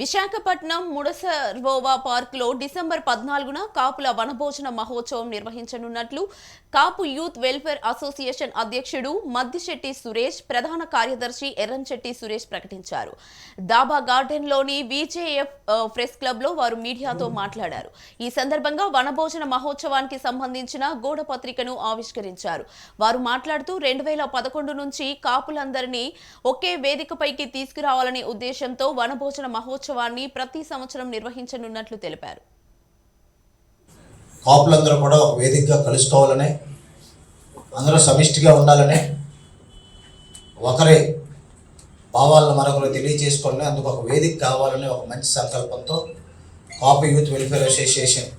విశాఖపట్నం ముడసర్వోవా పార్కులో డిసెంబర్ పద్నాలుగున కాపుల వనభోజన మహోత్సవం నిర్వహించనున్నట్లు కాపు యూత్ వెల్ఫేర్ అసోసియేషన్ అధ్యక్షుడు మద్దిశెట్టి సురేష్ ప్రధాన కార్యదర్శి ఎర్రంశెట్టి సురేష్ ప్రకటించారు. దాబా గార్డెన్లోని విజేఎఫ్ ప్రెస్ క్లబ్లో వారు మీడియాతో మాట్లాడారు. ఈ సందర్భంగా వనభోజన మహోత్సవానికి సంబంధించిన గోడ పత్రికను ఆవిష్కరించారు. వారు మాట్లాడుతూ రెండు వేల పదకొండు నుంచి కాపులందరినీ ఒకే వేదికపైకి తీసుకురావాలనే ఉద్దేశంతో వనభోజన మహోత్సవాన్ని ప్రతి సంవత్సరం నిర్వహించనున్నట్లు తెలిపారు. కాపులందరూ కూడా ఒక వేదికగా కలుసుకోవాలని అందరూ సమిష్టిగా ఉండాలని ఒకరి భావాలను మరొకరు తెలియజేసుకోవాలని అందుకు ఒక వేదిక కావాలని ఒక మంచి సంకల్పంతో కాపు యూత్ వెల్ఫేర్ అసోసియేషన్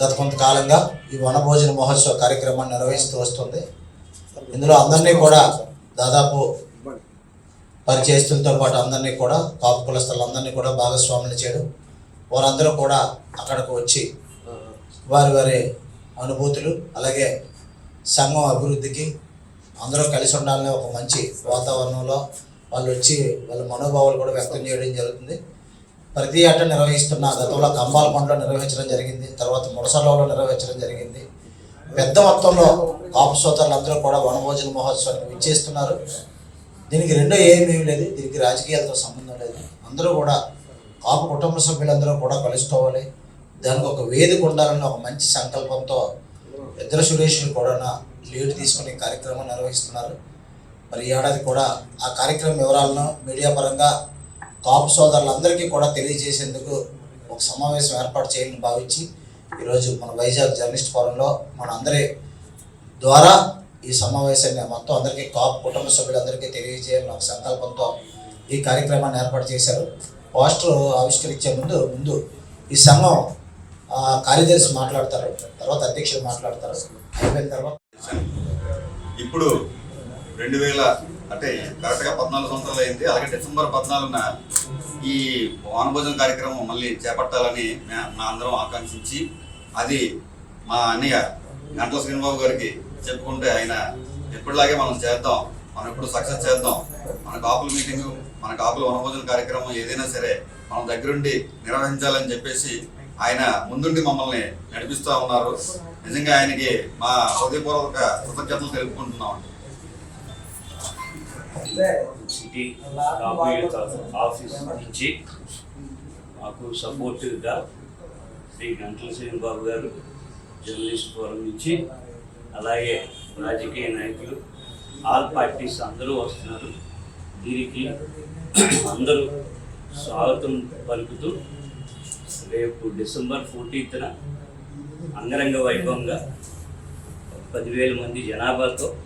గత కొంతకాలంగా ఈ వనభోజన మహోత్సవ కార్యక్రమాన్ని నిర్వహిస్తూ వస్తుంది. ఇందులో అందరినీ కూడా దాదాపు పరిచయస్తులతో పాటు అందరినీ కూడా కాపు కులస్తులందరినీ కూడా భాగస్వాములు చేయడం. వారందరూ కూడా అక్కడికి వచ్చి వారి వారి అనుభూతులు అలాగే సంఘం అభివృద్ధికి అందరూ కలిసి ఉండాలనే ఒక మంచి వాతావరణంలో వాళ్ళు వచ్చి వాళ్ళ మనోభావాలు కూడా వ్యక్తం చేయడం జరుగుతుంది. ప్రతి ఏటా నిర్వహిస్తున్న గతంలో కంబాలకొండలో నిర్వహించడం జరిగింది తర్వాత ముడసలలో నిర్వహించడం జరిగింది. పెద్ద మొత్తంలో కాపు సోదరులందరూ కూడా వనభోజన మహోత్సవానికి విచ్చేస్తున్నారు. దీనికి రెండో ఏమీ లేదు దీనికి రాజకీయాలతో సంబంధం లేదు. అందరూ కూడా కాపు కుటుంబ సభ్యులందరూ కూడా కలుసుకోవాలి. దానికి ఒక వేదిక ఉండాలని ఒక మంచి సంకల్పంతో ఇద్దరు సురేష్లు కూడా లీడ్ తీసుకుని కార్యక్రమం నిర్వహిస్తున్నారు. మరి ఏడాది కూడా ఆ కార్యక్రమం వివరాలను మీడియా పరంగా కాపు సోదరులందరికీ కూడా తెలియజేసేందుకు ఒక సమావేశం ఏర్పాటు చేయాలని భావించి ఈరోజు మన వైజాగ్ జర్నలిస్ట్ ఫోరంలో మన అందరి ద్వారా ఈ సమావేశాన్ని మొత్తం అందరికీ కాపు కుటుంబ సభ్యులందరికీ తెలియజేయాలని ఒక సంకల్పంతో ఈ కార్యక్రమాన్ని ఏర్పాటు చేశారు. పోస్టర్ ఆవిష్కరించే ముందు ముందు ఈ సంఘం కార్యదర్శి మాట్లాడతారు తర్వాత అధ్యక్షులు మాట్లాడతారు. అయిపోయిన తర్వాత ఇప్పుడు రెండు వేల అంటే కరెక్ట్గా పద్నాలుగు సంవత్సరాలు అయింది. అలాగే డిసెంబర్ పద్నాలుగున ఈ వనభోజన కార్యక్రమం మళ్ళీ చేపట్టాలని మే- మా అందరం ఆకాంక్షించి అది మా అన్నయ్య గంటల శ్రీనిబాబు గారికి చెప్పుకుంటే ఆయన ఎప్పటిలాగే మనం చేద్దాం మనం ఎప్పుడు సక్సెస్ చేద్దాం. మన కాపుల మీటింగ్ మన కాపుల వనభోజన కార్యక్రమం ఏదైనా సరే మనం దగ్గరుండి నిర్వహించాలని చెప్పేసి ఆయన ముందుండి మమ్మల్ని నడిపిస్తూ ఉన్నారు. నిజంగా ఆయనకి మా హృదయపూర్వక కృతజ్ఞతలు తెలుపుకుంటున్నాం. సిటీ ఆఫీస్ నుంచి మాకు సపోర్టివ్గా శ్రీ గంటల శ్రీనిబాబు గారు జర్నలిస్ట్ ఫోరం నుంచి అలాగే రాజకీయ నాయకులు ఆల్ పార్టీస్ అందరూ వస్తున్నారు. దీనికి అందరూ స్వాగతం పలుకుతూ రేపు డిసెంబర్ ఫోర్టీన్త్న అంగరంగ వైభవంగా పదివేల మంది జనాభాతో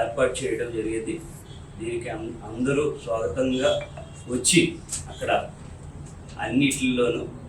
ఏర్పాటు చేయడం జరిగింది. దీనికి అం- అందరూ స్వాగతంగా వచ్చి అక్కడ అన్నిటిలోనూ